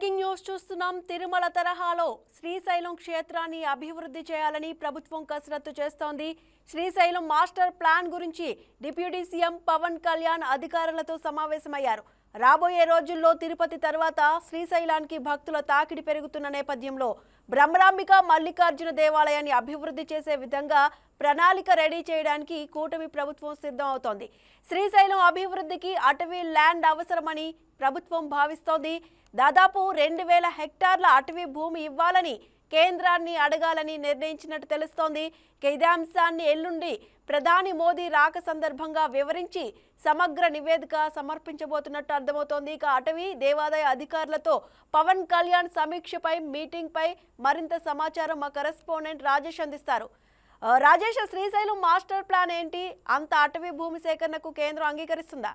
Breaking news చూస్తున్నాం. తిరుమల తరహాలో శ్రీశైలం క్షేత్రాన్ని అభివృద్ధి చేయాలని ప్రభుత్వం కసరత్తు చేస్తోంది. శ్రీశైలం మాస్టర్ ప్లాన్ గురించి డిప్యూటీ సీఎం పవన్ కళ్యాణ్ అధికారులతో సమావేశమయ్యారు. రాబోయే రోజుల్లో తిరుపతి తర్వాత శ్రీశైలానికి భక్తుల తాకిడి పెరుగుతున్న నేపథ్యంలో బ్రహ్మరాంబిక మల్లికార్జున దేవాలయాన్ని అభివృద్ధి చేసే విధంగా ప్రణాళిక రెడీ చేయడానికి కూటమి ప్రభుత్వం సిద్ధం అవుతోంది శ్రీశైలం అభివృద్ధికి అటవీ ల్యాండ్ అవసరమని ప్రభుత్వం భావిస్తోంది. దాదాపు రెండు వేల హెక్టార్ల అటవీ భూమి ఇవ్వాలని కేంద్రాన్ని అడగాలని నిర్ణయించినట్టు తెలుస్తోంది. ఇక ఇదే అంశాన్ని ఎల్లుండి ప్రధాని మోదీ రాక సందర్భంగా వివరించి సమగ్ర నివేదిక సమర్పించబోతున్నట్టు అర్థమవుతోంది. ఇక అటవీ దేవాదాయ అధికారులతో పవన్ కళ్యాణ్ సమీక్షపై మీటింగ్పై మరింత సమాచారం మా కరెస్పాండెంట్ రాజేష్ అందిస్తారు. ఆ, రాజేష్ శ్రీశైలం మాస్టర్ ప్లాన్ ఏంటి? అంత అటవీ భూమి సేకరణకు కేంద్రం అంగీకరిస్తుందా?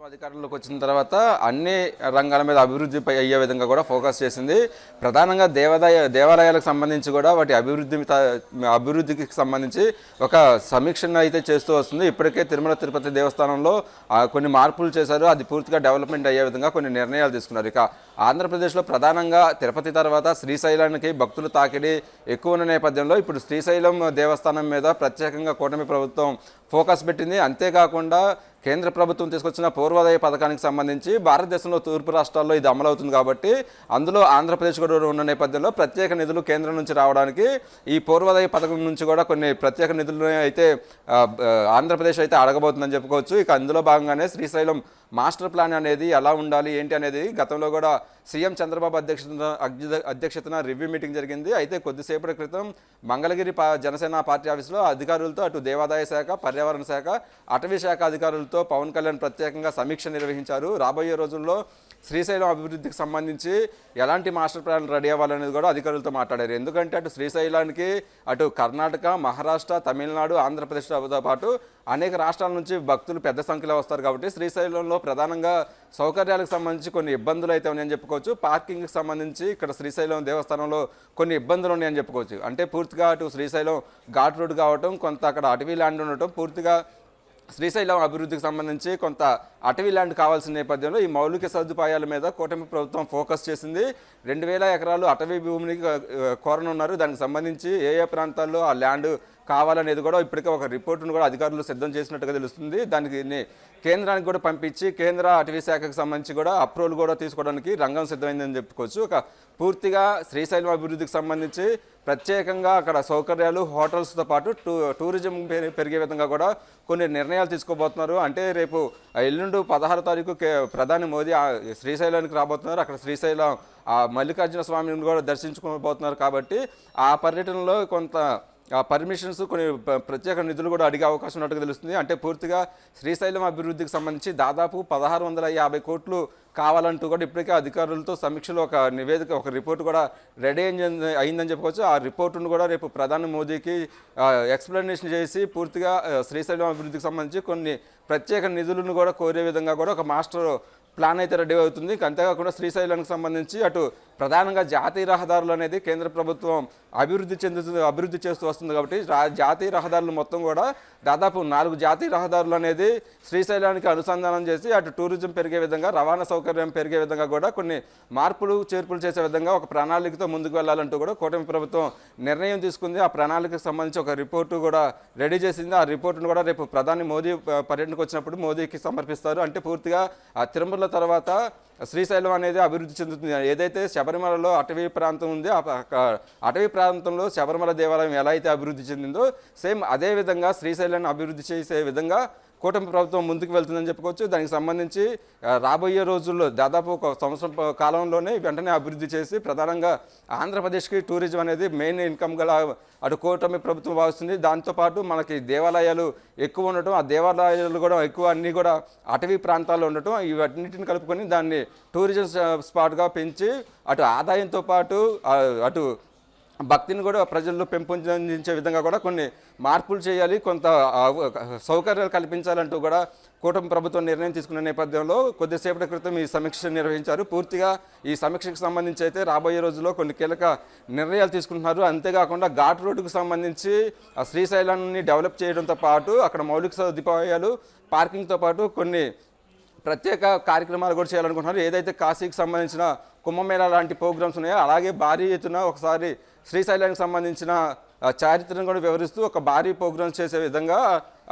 ప్రభుత్వం అధికారంలోకి వచ్చిన తర్వాత అన్ని రంగాల మీద అభివృద్ధి అయ్యే విధంగా కూడా ఫోకస్ చేసింది. ప్రధానంగా దేవాదాయ దేవాలయాలకు సంబంధించి కూడా వాటి అభివృద్ధి అభివృద్ధికి సంబంధించి ఒక సమీక్షను అయితే చేస్తూ వస్తుంది. ఇప్పటికే తిరుమల తిరుపతి దేవస్థానంలో కొన్ని మార్పులు చేశారు. అది పూర్తిగా డెవలప్మెంట్ అయ్యే విధంగా కొన్ని నిర్ణయాలు తీసుకున్నారు. ఇక ఆంధ్రప్రదేశ్లో ప్రధానంగా తిరుపతి తర్వాత శ్రీశైలానికి భక్తులు తాకిడి ఎక్కువ ఉన్న నేపథ్యంలో ఇప్పుడు శ్రీశైలం దేవస్థానం మీద ప్రత్యేకంగా కూటమి ప్రభుత్వం ఫోకస్ పెట్టింది. అంతేకాకుండా కేంద్ర ప్రభుత్వం తీసుకొచ్చిన పూర్వోదయ పథకానికి సంబంధించి భారతదేశంలో తూర్పు రాష్ట్రాల్లో ఇది అమలవుతుంది కాబట్టి అందులో ఆంధ్రప్రదేశ్ కూడా ఉన్న నేపథ్యంలో ప్రత్యేక నిధులు కేంద్రం నుంచి రావడానికి ఈ పూర్వోదయ పథకం నుంచి కూడా కొన్ని ప్రత్యేక నిధులు అయితే ఆంధ్రప్రదేశ్ అయితే అడగబోతుందని చెప్పుకోవచ్చు. ఇక అందులో భాగంగానే శ్రీశైలం మాస్టర్ ప్లాన్ అనేది ఎలా ఉండాలి ఏంటి అనేది గతంలో కూడా సీఎం చంద్రబాబు అధ్యక్షతన అధ్య- అధ్యక్షతన రివ్యూ మీటింగ్ జరిగింది. అయితే కొద్దిసేపటి క్రితం మంగళగిరి పా జనసేన పార్టీ ఆఫీసులో అధికారులతో అటు దేవాదాయ శాఖ పర్యావరణ శాఖ అటవీ శాఖ అధికారులతో పవన్ కళ్యాణ్ ప్రత్యేకంగా సమీక్ష నిర్వహించారు. రాబోయే రోజుల్లో శ్రీశైలం అభివృద్ధికి సంబంధించి ఎలాంటి మాస్టర్ ప్లాన్ రెడీ అవ్వాలనేది కూడా అధికారులతో మాట్లాడారు. ఎందుకంటే అటు శ్రీశైలానికి అటు కర్ణాటక మహారాష్ట్ర తమిళనాడు ఆంధ్రప్రదేశ్తో పాటు అనేక రాష్ట్రాల నుంచి భక్తులు పెద్ద సంఖ్యలో వస్తారు కాబట్టి శ్రీశైలంలో ప్రధానంగా సౌకర్యాలకు సంబంధించి కొన్ని ఇబ్బందులు అయితే ఉన్నాయని చెప్పుకోవచ్చు. పార్కింగ్కి సంబంధించి ఇక్కడ శ్రీశైలం దేవస్థానంలో కొన్ని ఇబ్బందులు ఉన్నాయని చెప్పుకోవచ్చు. అంటే పూర్తిగా అటు శ్రీశైలం ఘాట్ రోడ్ కావటం కొంత అక్కడ అటవీ ల్యాండ్ ఉండటం పూర్తిగా శ్రీశైలం అభివృద్ధికి సంబంధించి కొంత అటవీ ల్యాండ్ కావాల్సిన నేపథ్యంలో ఈ మౌలిక సదుపాయాల మీద కూటమి ప్రభుత్వం ఫోకస్ చేసింది. రెండు వేల ఎకరాలు అటవీ భూమిని కోరనున్నారు. దానికి సంబంధించి ఏ ఏ ప్రాంతాల్లో ఆ ల్యాండ్ కావాలనేది కూడా ఇప్పటికే ఒక రిపోర్టును కూడా అధికారులు సిద్ధం చేసినట్టుగా తెలుస్తుంది. దానికి కేంద్రానికి కూడా పంపించి కేంద్ర అటవీ శాఖకు సంబంధించి కూడా అప్రూవల్ కూడా తీసుకోవడానికి రంగం సిద్ధమైందని చెప్పుకోవచ్చు. ఒక పూర్తిగా శ్రీశైలం అభివృద్ధికి సంబంధించి ప్రత్యేకంగా అక్కడ సౌకర్యాలు హోటల్స్తో పాటు టూ టూరిజం పెరిగే విధంగా కూడా కొన్ని నిర్ణయాలు తీసుకోబోతున్నారు. అంటే రేపు ఎల్లుండి పదహారు తారీఖు ప్రధాని మోదీ శ్రీశైలానికి రాబోతున్నారు. అక్కడ శ్రీశైలం ఆ మల్లికార్జున స్వామిని కూడా దర్శించుకోబోతున్నారు కాబట్టి ఆ పర్యటనలో కొంత పర్మిషన్స్ కొన్ని ప్రత్యేక నిధులు కూడా అడిగే అవకాశం ఉన్నట్టుగా తెలుస్తుంది. అంటే పూర్తిగా శ్రీశైలం అభివృద్ధికి సంబంధించి దాదాపు పదహారు వందల యాభై కోట్లు కావాలంటూ కూడా ఇప్పటికే అధికారులతో సమీక్షలో ఒక నివేదిక ఒక రిపోర్ట్ కూడా రెడీ అయిందని చెప్పుకోవచ్చు. ఆ రిపోర్టును కూడా రేపు ప్రధాని మోదీకి ఎక్స్ప్లెనేషన్ చేసి పూర్తిగా శ్రీశైలం అభివృద్ధికి సంబంధించి కొన్ని ప్రత్యేక నిధులను కూడా కోరే విధంగా కూడా ఒక మాస్టర్ ప్లాన్ అయితే రెడీ అవుతుంది. అంతేకాకుండా శ్రీశైలానికి సంబంధించి అటు ప్రధానంగా జాతీయ రహదారులు అనేది కేంద్ర ప్రభుత్వం అభివృద్ధి చెందుతుంది అభివృద్ధి చేస్తూ వస్తుంది కాబట్టి జాతీయ రహదారులు మొత్తం కూడా దాదాపు నాలుగు జాతీయ రహదారులు అనేది శ్రీశైలానికి అనుసంధానం చేసి అటు టూరిజం పెరిగే విధంగా రవాణా సౌకర్యం పెరిగే విధంగా కూడా కొన్ని మార్పులు చేర్పులు చేసే విధంగా ఒక ప్రణాళికతో ముందుకు వెళ్ళాలంటూ కూడా కూటమి ప్రభుత్వం నిర్ణయం తీసుకుంది. ఆ ప్రణాళికకు సంబంధించి ఒక రిపోర్టు కూడా రెడీ చేసింది. ఆ రిపోర్టును కూడా రేపు ప్రధాని మోదీ పర్యటనకు వచ్చినప్పుడు మోదీకి సమర్పిస్తారు. అంటే పూర్తిగా ఆ తిరుమల తర్వాత శ్రీశైలం అనేది అభివృద్ధి చెందుతుంది. ఏదైతే శబరిమలలో అటవీ ప్రాంతం ఉంది అటవీ ప్రాంతంలో శబరిమల దేవాలయం ఎలా అయితే అభివృద్ధి చెందిందో సేమ్ అదే విధంగా శ్రీశైలాన్ని అభివృద్ధి చేసే విధంగా కూటమి ప్రభుత్వం ముందుకు వెళ్తుందని చెప్పుకోవచ్చు. దానికి సంబంధించి రాబోయే రోజుల్లో దాదాపు ఒక సంవత్సరం కాలంలోనే వెంటనే అభివృద్ధి చేసి ప్రధానంగా ఆంధ్రప్రదేశ్కి టూరిజం అనేది మెయిన్ ఇన్కమ్ గల అటు కూటమి ప్రభుత్వం భావిస్తుంది. దాంతోపాటు మనకి దేవాలయాలు ఎక్కువ ఉండటం ఆ దేవాలయాలు కూడా ఎక్కువ అన్నీ కూడా అటవీ ప్రాంతాల్లో ఉండటం ఇవన్నిటిని కలుపుకొని దాన్ని టూరిజం స్పాట్గా పెంచి అటు ఆదాయంతో పాటు అటు భక్తిని కూడా ప్రజల్లో పెంపొందించే విధంగా కూడా కొన్ని మార్పులు చేయాలి కొంత సౌకర్యాలు కల్పించాలంటూ కూడా కూటమి ప్రభుత్వం నిర్ణయం తీసుకున్న నేపథ్యంలో కొద్దిసేపటి క్రితం ఈ సమీక్ష నిర్వహించారు. పూర్తిగా ఈ సమీక్షకు సంబంధించి అయితే రాబోయే రోజుల్లో కొన్ని కీలక నిర్ణయాలు తీసుకుంటున్నారు. అంతేకాకుండా ఘాట్ రోడ్డుకు సంబంధించి శ్రీశైలాన్ని డెవలప్ చేయడంతో పాటు అక్కడ మౌలిక సదుపాయాలు పార్కింగ్తో పాటు కొన్ని ప్రత్యేక కార్యక్రమాలు కూడా చేయాలనుకుంటున్నారు. ఏదైతే కాశీకి సంబంధించిన కుంభమేళ లాంటి ప్రోగ్రామ్స్ ఉన్నాయో? అలాగే భారీ ఎత్తున ఒకసారి శ్రీశైలానికి సంబంధించిన చారిత్రను కూడా వివరిస్తూ ఒక భారీ ప్రోగ్రామ్స్ చేసే విధంగా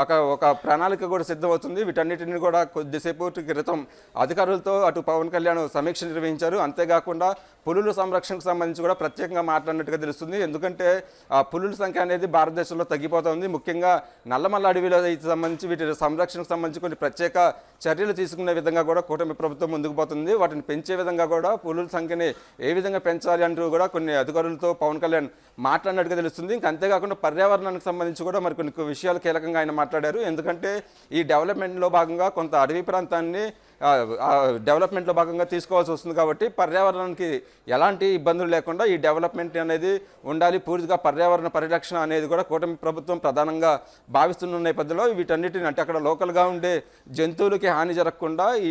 ఒక ఒక ప్రణాళిక కూడా సిద్ధమవుతుంది. వీటన్నిటిని కూడా కొద్దిసేపు క్రితం అధికారులతో అటు పవన్ కళ్యాణ్ సమీక్ష నిర్వహించారు. అంతేకాకుండా పులుల సంరక్షణకు సంబంధించి కూడా ప్రత్యేకంగా మాట్లాడినట్టుగా తెలుస్తుంది. ఎందుకంటే ఆ పులుల సంఖ్య అనేది భారతదేశంలో తగ్గిపోతుంది ముఖ్యంగా నల్లమల్ల అడవిలో సంబంధించి వీటి సంరక్షణకు సంబంధించి కొన్ని ప్రత్యేక చర్యలు తీసుకునే విధంగా కూడా కూటమి ప్రభుత్వం ముందుకు పోతుంది. వాటిని పెంచే విధంగా కూడా పులుల సంఖ్యని ఏ విధంగా పెంచాలి అంటూ కూడా కొన్ని అధికారులతో పవన్ కళ్యాణ్ మాట్లాడినట్టుగా తెలుస్తుంది. ఇంకా అంతేకాకుండా పర్యావరణానికి సంబంధించి కూడా మరి కొన్ని విషయాలు కీలకంగా ఆయన మాట్లాడారు. ఎందుకంటే ఈ డెవలప్మెంట్లో భాగంగా కొంత అడవి ప్రాంతాన్ని డెవలప్మెంట్లో భాగంగా తీసుకోవాల్సి వస్తుంది కాబట్టి పర్యావరణానికి ఎలాంటి ఇబ్బందులు లేకుండా ఈ డెవలప్మెంట్ అనేది ఉండాలి. పూర్తిగా పర్యావరణ పరిరక్షణ అనేది కూడా కూటమి ప్రభుత్వం ప్రధానంగా భావిస్తున్న నేపథ్యంలో వీటన్నిటిని అంటే అక్కడ లోకల్గా ఉండే జంతువులకి హాని జరగకుండా ఈ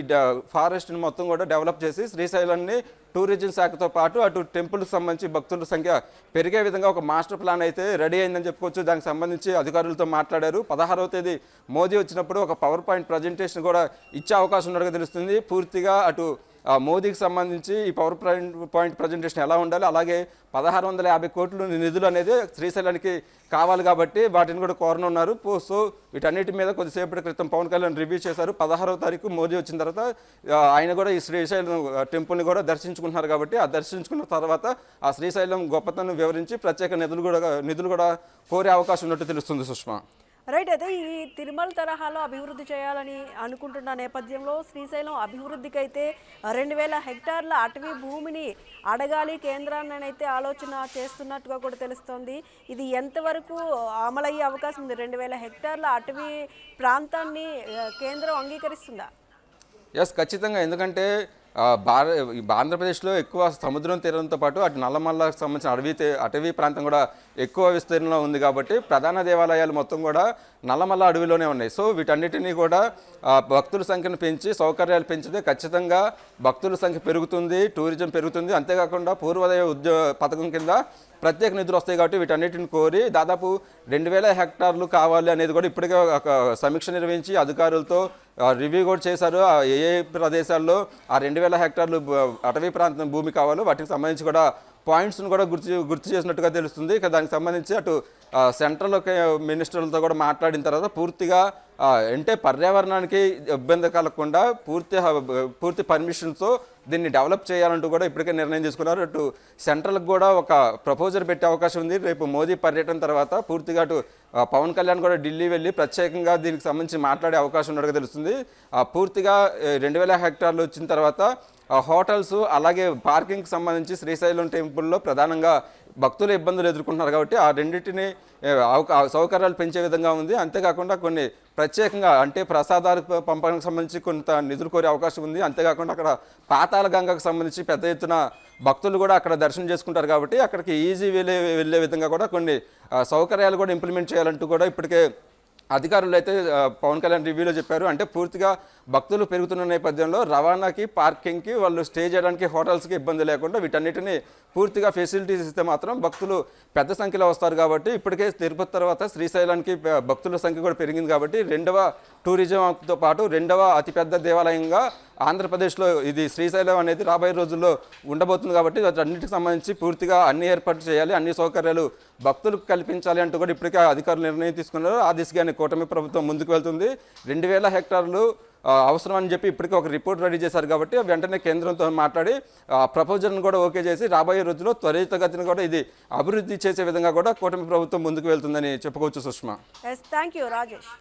ఫారెస్ట్ని మొత్తం కూడా డెవలప్ చేసి శ్రీశైలాన్ని టూరిజం శాఖతో పాటు అటు టెంపుల్కి సంబంధించి భక్తుల సంఖ్య పెరిగే విధంగా ఒక మాస్టర్ ప్లాన్ అయితే రెడీ అయిందని చెప్పుకోవచ్చు. దానికి సంబంధించి అధికారులతో మాట్లాడారు. పదహారవ తేదీ మోదీ వచ్చినప్పుడు ఒక పవర్ పాయింట్ ప్రజెంటేషన్ కూడా ఇచ్చే అవకాశం ఉన్నట్టుగా తెలుస్తుంది. పూర్తిగా అటు మోదీకి సంబంధించి ఈ పవర్ పాయింట్ పాయింట్ ప్రజెంటేషన్ ఎలా ఉండాలి అలాగే పదహారు వందల యాభై కోట్లు నిధులు అనేది శ్రీశైలానికి కావాలి కాబట్టి వాటిని కూడా కోరనున్నారు. పో- సో వీటన్నిటి మీద కొద్దిసేపటి క్రితం పవన్ కళ్యాణ్ రివ్యూ చేశారు. పదహారవ తారీఖు మోదీ వచ్చిన తర్వాత ఆయన కూడా ఈ శ్రీశైలం టెంపుల్ని కూడా దర్శించుకుంటున్నారు కాబట్టి ఆ దర్శించుకున్న తర్వాత ఆ శ్రీశైలం గొప్పతనం వివరించి ప్రత్యేక నిధులు కూడా నిధులు కూడా కోరే అవకాశం ఉన్నట్టు తెలుస్తుంది సుష్మా. రైట్ అయితే ఈ తిరుమల తరహాలో అభివృద్ధి చేయాలని అనుకుంటున్న నేపథ్యంలో శ్రీశైలం అభివృద్ధికి అయితే రెండు వేల హెక్టార్ల అటవీ భూమిని అడగాలి కేంద్రాన్నైతే ఆలోచన చేస్తున్నట్టుగా కూడా తెలుస్తోంది. ఇది ఎంతవరకు అమలయ్యే అవకాశం ఉంది? రెండు వేల హెక్టార్ల అటవీ ప్రాంతాన్ని కేంద్రం అంగీకరిస్తుందా? ఎస్ ఖచ్చితంగా. ఎందుకంటే భార ఈ ఆంధ్రప్రదేశ్లో ఎక్కువ సముద్రం తీరంతో పాటు అటు నల్లమల్లకు సంబంధించిన అడవి అటవీ ప్రాంతం కూడా ఎక్కువ విస్తీర్ణంలో ఉంది కాబట్టి ప్రధాన దేవాలయాలు మొత్తం కూడా నల్లమల్ల అడవిలోనే ఉన్నాయి. సో వీటన్నిటినీ కూడా భక్తుల సంఖ్యను పెంచి సౌకర్యాలు పెంచితే ఖచ్చితంగా భక్తుల సంఖ్య పెరుగుతుంది టూరిజం పెరుగుతుంది. అంతేకాకుండా పూర్వోదయ ఉద్యోగ పథకం కింద ప్రత్యేక నిధులు వస్తాయి కాబట్టి వీటన్నిటిని కోరి దాదాపు రెండు వేల హెక్టార్లు కావాలి అనేది కూడా ఇప్పటికే ఒక సమీక్ష నిర్వహించి అధికారులతో రివ్యూ కూడా చేశారు. ఆ ఏ ఏ ప్రదేశాల్లో ఆ రెండు వేల హెక్టార్లు అటవీ ప్రాంతం భూమి కావాలో వాటికి సంబంధించి కూడా పాయింట్స్ను కూడా గుర్తు గుర్తు చేసినట్టుగా తెలుస్తుంది. ఇక దానికి సంబంధించి అటు సెంట్రల్ మినిస్టర్లతో కూడా మాట్లాడిన తర్వాత పూర్తిగా అంటే పర్యావరణానికి ఇబ్బంది కలగకుండా పూర్తి పూర్తి పర్మిషన్తో దీన్ని డెవలప్ చేయాలంటూ కూడా ఇప్పటికే నిర్ణయం తీసుకున్నారు అటు సెంట్రల్కి కూడా ఒక ప్రపోజల్ పెట్టే అవకాశం ఉంది. రేపు మోదీ పర్యటన తర్వాత పూర్తిగా అటు పవన్ కళ్యాణ్ కూడా ఢిల్లీ వెళ్ళి ప్రత్యేకంగా దీనికి సంబంధించి మాట్లాడే అవకాశం ఉన్నట్టుగా తెలుస్తుంది. పూర్తిగా రెండు వేల హెక్టార్లు వచ్చిన తర్వాత హోటల్స్ అలాగే పార్కింగ్కి సంబంధించి శ్రీశైలం టెంపుల్లో ప్రధానంగా భక్తులు ఇబ్బందులు ఎదుర్కొంటున్నారు కాబట్టి ఆ రెండింటిని సౌకర్యాలు పెంచే విధంగా ఉంది. అంతేకాకుండా కొన్ని ప్రత్యేకంగా అంటే ప్రసాదాలు పంపడానికి సంబంధించి కొంత నిధులు కోరే అవకాశం ఉంది. అంతేకాకుండా అక్కడ పాతాల గంగకు సంబంధించి పెద్ద ఎత్తున భక్తులు కూడా అక్కడ దర్శనం చేసుకుంటారు కాబట్టి అక్కడికి ఈజీ వెళ్ళే వెళ్ళే విధంగా కూడా కొన్ని సౌకర్యాలు కూడా ఇంప్లిమెంట్ చేయాలంటూ కూడా ఇప్పటికే అధికారులు అయితే పవన్ కళ్యాణ్ రివ్యూలో చెప్పారు. అంటే పూర్తిగా భక్తులు పెరుగుతున్న నేపథ్యంలో రవాణాకి పార్కింగ్కి వాళ్ళు స్టే చేయడానికి హోటల్స్కి ఇబ్బంది లేకుండా వీటన్నిటిని పూర్తిగా ఫెసిలిటీస్ ఇస్తే మాత్రం భక్తులు పెద్ద సంఖ్యలో వస్తారు కాబట్టి ఇప్పటికే తిరుపతి తర్వాత శ్రీశైలానికి భక్తుల సంఖ్య కూడా పెరిగింది కాబట్టి రెండవ టూరిజంతో పాటు రెండవ అతిపెద్ద దేవాలయంగా ఆంధ్రప్రదేశ్లో ఇది శ్రీశైలం అనేది రాబోయే రోజుల్లో ఉండబోతుంది కాబట్టి అన్నిటికి సంబంధించి పూర్తిగా అన్ని ఏర్పాట్లు చేయాలి అన్ని సౌకర్యాలు భక్తులకు కల్పించాలి అంటూ కూడా ఇప్పటికే అధికారులు నిర్ణయం తీసుకున్నారు. ఆ దిశగానే కూటమి ప్రభుత్వం ముందుకు వెళ్తుంది. రెండు వేల హెక్టార్లు అవసరం అని చెప్పి ఇప్పటికే ఒక రిపోర్ట్ రెడీ చేశారు కాబట్టి వెంటనే కేంద్రంతో మాట్లాడి ఆ ప్రపోజల్ని కూడా ఓకే చేసి రాబోయే రోజుల్లో త్వరితగతిని కూడా ఇది అభివృద్ధి చేసే విధంగా కూడా కూటమి ప్రభుత్వం ముందుకు వెళ్తుందని చెప్పుకోవచ్చు సుష్మా. Thank you Rajesh